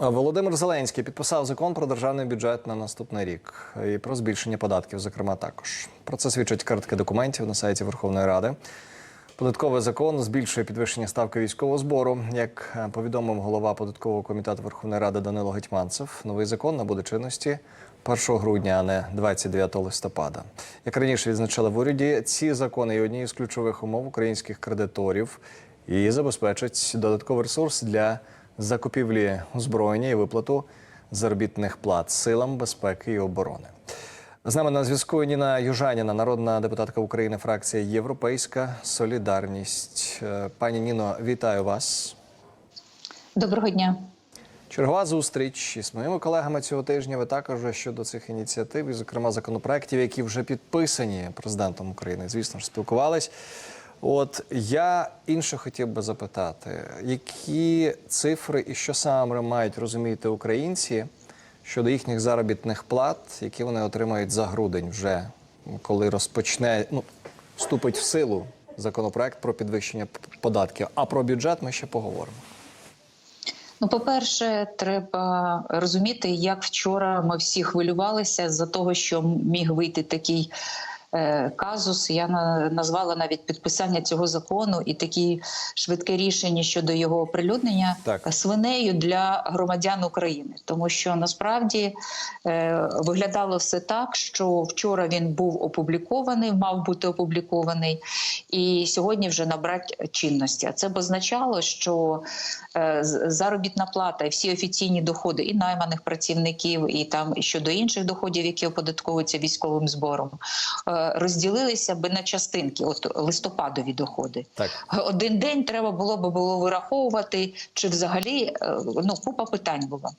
Володимир Зеленський підписав закон про державний бюджет на наступний рік і про збільшення податків, зокрема, також. Про це свідчать картки документів на сайті Верховної Ради. Податковий закон збільшує підвищення ставки військового збору. Як повідомив голова податкового комітету Верховної Ради Данило Гетьманцев, новий закон набуде чинності 1 грудня, а не 29 листопада. Як раніше відзначали в уряді, ці закони є однією з ключових умов українських кредиторів і забезпечать додатковий ресурс для закупівлі озброєння і виплату заробітних плат силам безпеки і оборони. З нами на зв'язку Ніна Южаніна, народна депутатка України, фракція Європейська Солідарність. Е, Пані Ніно, вітаю вас. Доброго дня. Чергова зустріч із моїми колегами цього тижня. Ви також щодо цих ініціатив, і, зокрема, законопроєктів, які вже підписані президентом України. Звісно ж, спілкувались. От я інше хотів би запитати, які цифри і що саме мають розуміти українці щодо їхніх заробітних плат, які вони отримають за грудень, вже коли розпочне ну вступить в силу законопроект про підвищення податків. А про бюджет ми ще поговоримо. Ну, по-перше, треба розуміти, як вчора ми всі хвилювалися за того, що міг вийти такий казус. Я на, назвала навіть підписання цього закону і такі швидке рішення щодо його оприлюднення Так. свинею для громадян України, тому що насправді е, виглядало все так, що вчора він був опублікований, мав бути опублікований, і сьогодні вже набрати чинності. А це б означало, що е, заробітна плата і всі офіційні доходи і найманих працівників, і там і щодо інших доходів, які оподатковуються військовим збором, е, розділилися би на частинки, от листопадові доходи. Так. Один день треба було би було вираховувати, чи взагалі е, ну, купа питань була.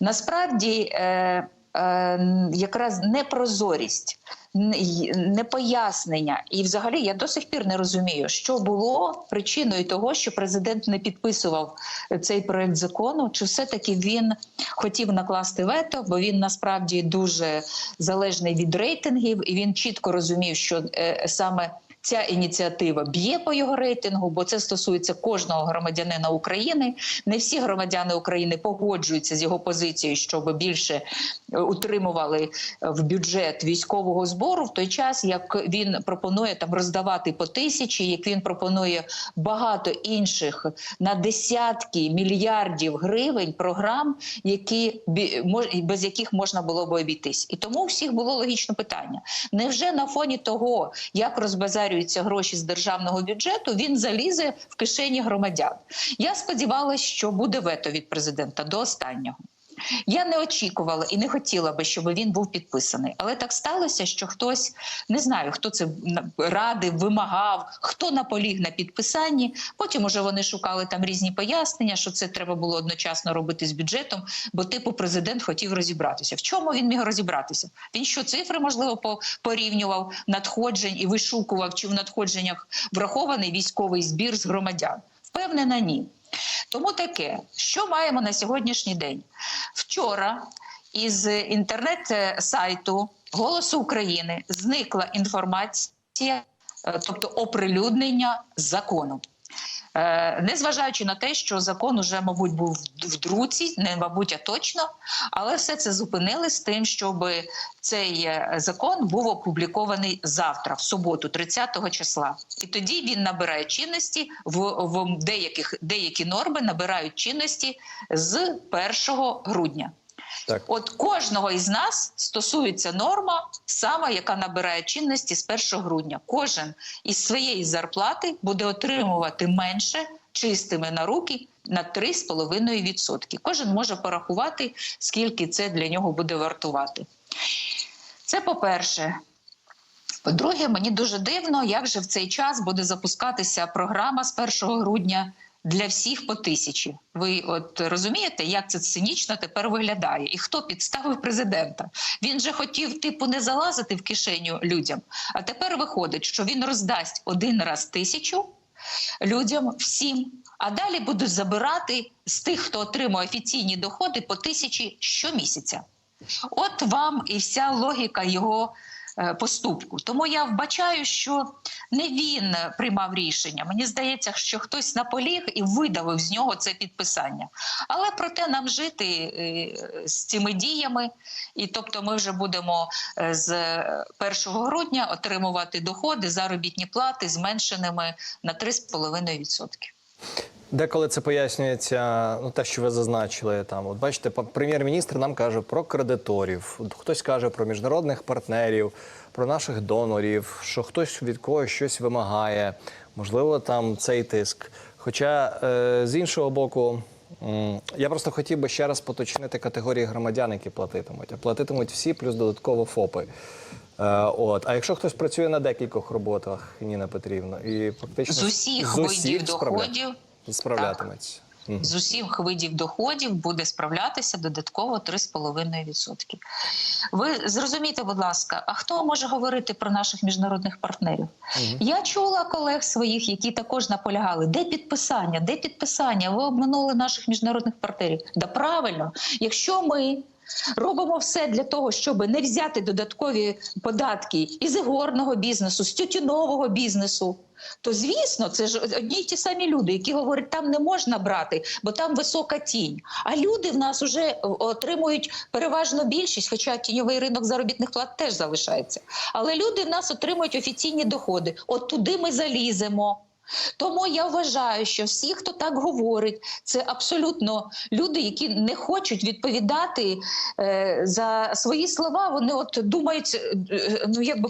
Насправді, е, е, якраз непрозорість, непояснення, і взагалі я до сих пір не розумію, що було причиною того, що президент не підписував цей проект закону, чи все-таки він хотів накласти вето, бо він насправді дуже залежний від рейтингів, і він чітко розумів, що е, саме. Ця ініціатива б'є по його рейтингу, бо це стосується кожного громадянина України. Не всі громадяни України погоджуються з його позицією, щоб більше е, утримували е, в бюджет військового збору в той час, як він пропонує там роздавати по тисячі, як він пропонує багато інших на десятки мільярдів гривень програм, які без яких можна було б обійтись. І тому всіх було логічне питання: невже на фоні того, як розбазарюються гроші з державного бюджету, він залізе в кишені громадян? Я сподівалася, що буде вето від президента до останнього. Я не очікувала і не хотіла би, щоб він був підписаний. Але так сталося, що хтось не знаю, хто це радив, вимагав, хто наполіг на підписанні. Потім уже вони шукали там різні пояснення, що це треба було одночасно робити з бюджетом, бо типу президент хотів розібратися. В чому він міг розібратися? Він що цифри можливо по- порівнював надходжень і вишукував, чи в надходженнях врахований військовий збір з громадян? Впевнена, ні. Тому таке, що маємо на сьогоднішній день? Вчора із інтернет-сайту Голосу України зникла інформація, е, тобто оприлюднення закону. Е, Незважаючи на те, що закон уже, мабуть, був в друці, не мабуть, а точно, але все це зупинили з тим, щоб цей е, закон був опублікований завтра, в суботу, 30 числа. І тоді він набирає чинності в, в деяких деякі норми набирають чинності з 1 грудня. Так. От кожного із нас стосується норма, саме яка набирає чинності з 1 грудня. Кожен із своєї зарплати буде отримувати менше чистими на руки на 3,5%. Кожен може порахувати, скільки це для нього буде вартувати. Це по-перше. По-друге, мені дуже дивно, як же в цей час буде запускатися програма з 1 грудня для всіх по тисячі. Ви от розумієте, як це цинічно тепер виглядає? І хто підставив президента? Він же хотів, типу, не залазити в кишеню людям. А тепер виходить, що він роздасть один раз тисячу людям всім, а далі будуть забирати з тих, хто отримує офіційні доходи по тисячі щомісяця. От вам і вся логіка його е, поступку. Тому я вбачаю, що не він приймав рішення. Мені здається, що хтось наполіг і видавив з нього це підписання. Але проте нам жити е, з цими діями, і тобто ми вже будемо е, з 1 грудня отримувати доходи, заробітні плати зменшеними на 3,5%. Деколи це пояснюється, ну те, що ви зазначили там. От бачите, прем'єр-міністр нам каже про кредиторів, хтось каже про міжнародних партнерів, про наших донорів, що хтось від когось щось вимагає, можливо, там цей тиск. Хоча е, з іншого боку, я просто хотів би ще раз поточнити категорії громадян, які платитимуть. А платитимуть всі, плюс додатково ФОПи. Е, от. А якщо хтось працює на декількох роботах, Ніна Петрівна, і фактично З усіх з видів справля- доходів справлятиметься. Мгм. з усіх видів доходів буде справлятися додатково 3,5%. Ви зрозумійте, будь ласка, а хто може говорити про наших міжнародних партнерів? Я чула колег своїх, які також наполягали, де підписання, де підписання? Ви обминули наших міжнародних партнерів. Да правильно, якщо ми. Робимо все для того, щоб не взяти додаткові податки із ігорного бізнесу, з тютюнового бізнесу. То звісно, це ж одні й ті самі люди, які говорять, там не можна брати, бо там висока тінь. А люди в нас вже отримують переважно більшість, хоча тіньовий ринок заробітних плат теж залишається. Але люди в нас отримують офіційні доходи. От туди ми заліземо. Тому я вважаю, що всі, хто так говорить, це абсолютно люди, які не хочуть відповідати е, за свої слова. Вони от думають, е, ну якби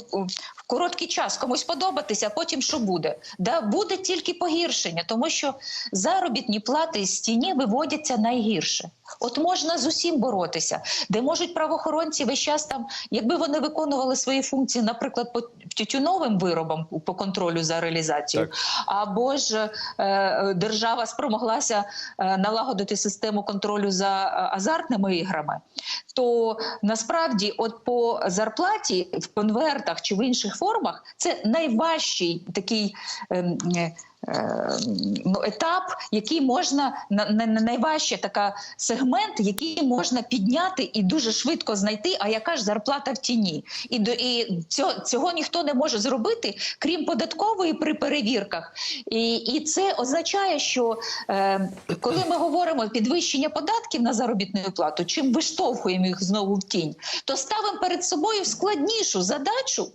короткий час комусь подобатися, а потім що буде? Да буде тільки погіршення, тому що заробітні плати з тіні виводяться найгірше. От можна з усім боротися, де можуть правоохоронці весь час там, якби вони виконували свої функції, наприклад, по тютюновим виробам по контролю за реалізацією, Так. або ж е, держава спромоглася е, налагодити систему контролю за е, азартними іграми, то насправді, от по зарплаті в конвертах чи в інших формах, це найважчий такий. ем, е, е, Ну, етап, який можна на, на, на найважче така сегмент, який можна підняти і дуже швидко знайти. А яка ж зарплата в тіні? І до і цього, цього ніхто не може зробити, крім податкової при перевірках. І, і це означає, що е, коли ми говоримо підвищення податків на заробітну плату, чим виштовхуємо їх знову в тінь, то ставимо перед собою складнішу задачу.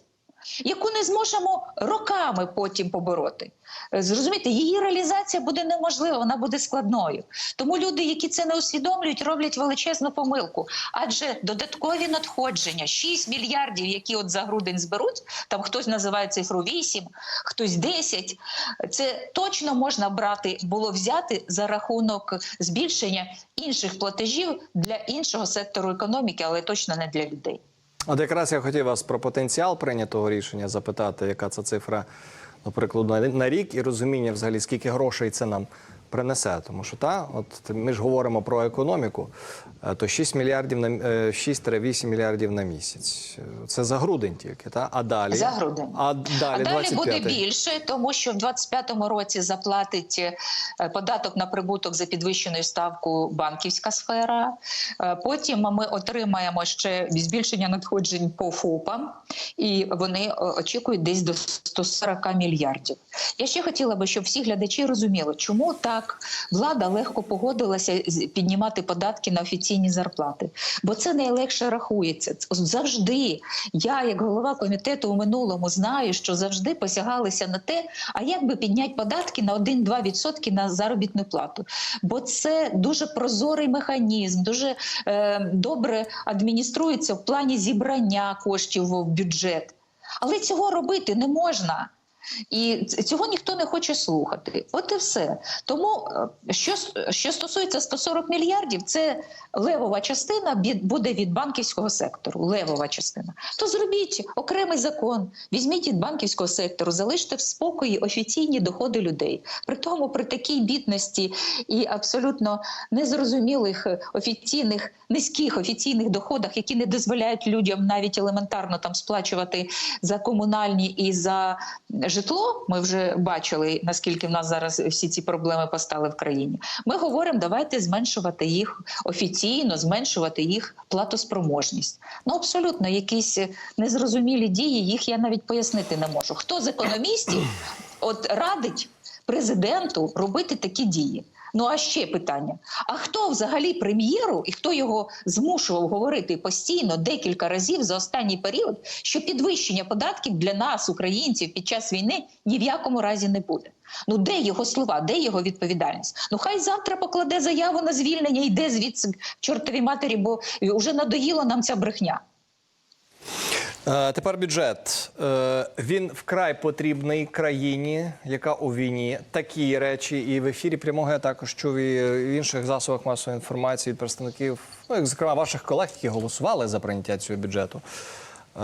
Яку не зможемо роками потім побороти. Е, Зрозумієте, її реалізація буде неможлива, вона буде складною. Тому люди, які це не усвідомлюють, роблять величезну помилку. Адже додаткові надходження, 6 мільярдів, які от за грудень зберуть, там хтось називає цифру 8, хтось 10, це точно можна брати, було взяти за рахунок збільшення інших платежів для іншого сектору економіки, але точно не для людей. От якраз я хотів вас про потенціал прийнятого рішення запитати, яка це цифра, наприклад, на, рік, і розуміння взагалі, скільки грошей це нам принесе. Тому що та, от ми ж говоримо про економіку, е, то 6 мільярдів на е, 6-8 мільярдів на місяць. Е, Це за грудень тільки, та? а далі? За грудень. А далі, А далі буде більше, тому що в 25-му році заплатить е, податок на прибуток за підвищеною ставкою банківська сфера. Е, Потім ми отримаємо ще збільшення надходжень по ФОПам, і вони е, очікують десь до 140 мільярдів. Я ще хотіла би, щоб всі глядачі розуміли, чому так влада легко погодилася піднімати податки на офіційні зарплати, бо це найлегше рахується. Завжди я, як голова комітету у минулому, знаю, що завжди посягалися на те, а як би підняти податки на 1-2% на заробітну плату. Бо це дуже прозорий механізм, дуже е, добре адмініструється в плані зібрання коштів в бюджет. Але цього робити не можна. І цього ніхто не хоче слухати. От і все. Тому е, що, що стосується 140 мільярдів, це левова частина буде від банківського сектору. Левова частина. То зробіть окремий закон, візьміть від банківського сектору, залиште в спокої офіційні доходи людей. При тому, при такій бідності і абсолютно незрозумілих е, офіційних низьких офіційних доходах, які не дозволяють людям навіть елементарно там сплачувати за комунальні і за житло. Ми вже бачили, наскільки в нас зараз всі ці проблеми постали в країні. Ми говоримо, давайте зменшувати їх офіційно, зменшувати їх платоспроможність. Ну абсолютно якісь незрозумілі дії. Їх я навіть пояснити не можу. Хто з економістів от радить президенту робити такі дії? Ну а ще питання: а хто взагалі прем'єру і хто його змушував говорити постійно декілька разів за останній період, що підвищення податків для нас, українців, під час війни ні в якому разі не буде? Ну де його слова, де його відповідальність? Ну хай завтра покладе заяву на звільнення, йде звідси к чортовій матері, бо вже надоїла нам ця брехня. Е, Тепер бюджет. Е, Він вкрай потрібний країні, яка у війні. Такі речі. І в ефірі прямого я також чув і в інших засобах масової інформації від представників, ну як зокрема ваших колег, які голосували за прийняття цього бюджету. Е,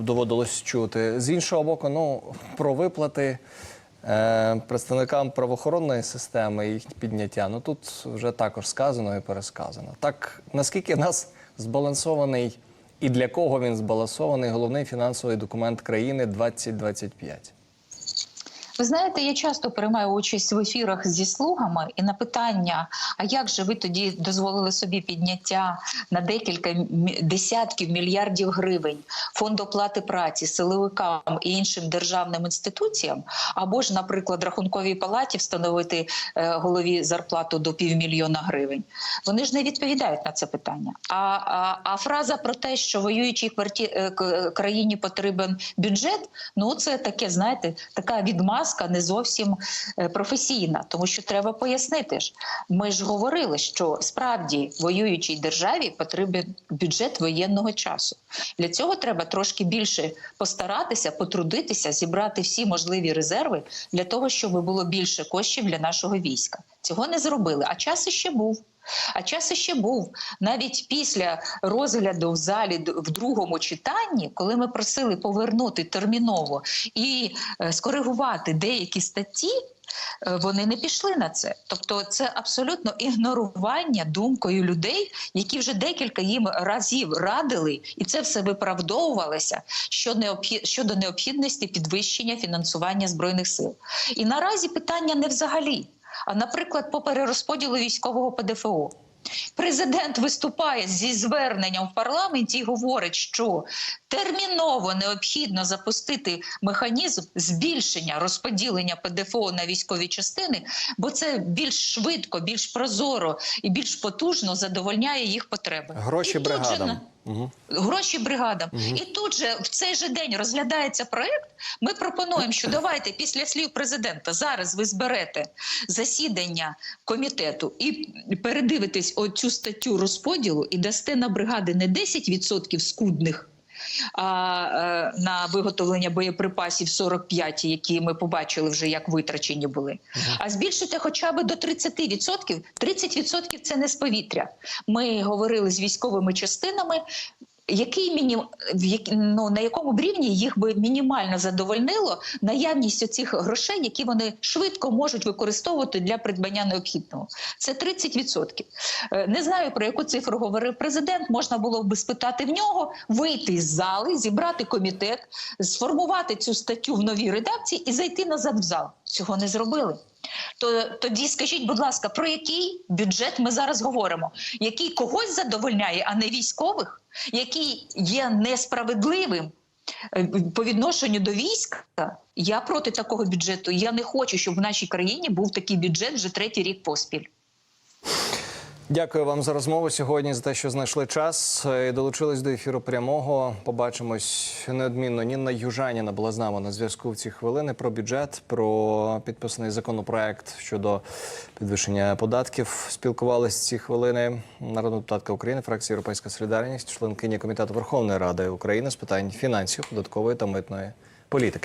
Доводилось чути. З іншого боку, ну про виплати. Представникам правоохоронної системи їх підняття. Ну тут вже також сказано і пересказано. Так наскільки нас збалансований і для кого він збалансований головний фінансовий документ країни 2025? Ви знаєте, я часто приймаю участь в ефірах зі слугами, і на питання: а як же ви тоді дозволили собі підняття на декілька десятків мільярдів гривень фонд оплати праці, силовикам і іншим державним інституціям, або ж, наприклад, рахунковій палаті встановити е, голові зарплату до півмільйона гривень? Вони ж не відповідають на це питання. А, а, а фраза про те, що воюючій кварті... е, країні потрібен бюджет, ну це таке, знаєте, така відмазка не зовсім е, професійна, тому що треба пояснити ж. Ми ж говорили, що справді воюючій державі потрібен бюджет воєнного часу. Для цього треба трошки більше постаратися, потрудитися, зібрати всі можливі резерви для того, щоб було більше коштів для нашого війська. Цього не зробили, а час іще був. А час іще був навіть після розгляду в залі в другому читанні, коли ми просили повернути терміново і е, скоригувати деякі статті. е, Вони не пішли на це, тобто це абсолютно ігнорування думкою людей, які вже декілька їм разів радили, і це все виправдовувалося щодо необхідності підвищення фінансування збройних сил. І наразі питання не взагалі, а наприклад, по перерозподілу військового ПДФО. Президент виступає зі зверненням в парламенті і говорить, що терміново необхідно запустити механізм збільшення розподілення ПДФО на військові частини, бо це більш швидко, більш прозоро і більш потужно задовольняє їх потреби. Гроші бригадам. Угу. гроші бригадам. І тут же в цей же день розглядається проект. Ми пропонуємо, що давайте після слів президента зараз ви зберете засідання комітету і передивитесь оцю статтю розподілу і дасте на бригади не 10% скудних. А е, на виготовлення боєприпасів 45, які ми побачили вже як витрачені були. А збільшити хоча б до 30%. 30% – це не з повітря. Ми говорили з військовими частинами. Який міні... в як... ну, на якому рівні їх би мінімально задовольнило наявність цих грошей, які вони швидко можуть використовувати для придбання необхідного? Це 30%. Е, Не знаю про яку цифру говорив президент. Можна було би спитати в нього, вийти з зали, зібрати комітет, сформувати цю статтю в новій редакції і зайти назад в зал. Цього не зробили. То тоді скажіть, будь ласка, про який бюджет ми зараз говоримо? Який когось задовольняє, а не військових, який є несправедливим е, по відношенню до війська? Я проти такого бюджету. Я не хочу, щоб в нашій країні був такий бюджет вже третій рік поспіль. Дякую вам за розмову сьогодні, за те, що знайшли час е, і долучились до ефіру прямого. Побачимось неодмінно. Ніна Южаніна була з нами на зв'язку в ці хвилини про бюджет, про підписаний законопроект щодо підвищення податків. Спілкувалися ці хвилини. Народна депутатка України, фракція Європейська Солідарність, членкиня комітету Верховної Ради України з питань фінансів, податкової та митної політики.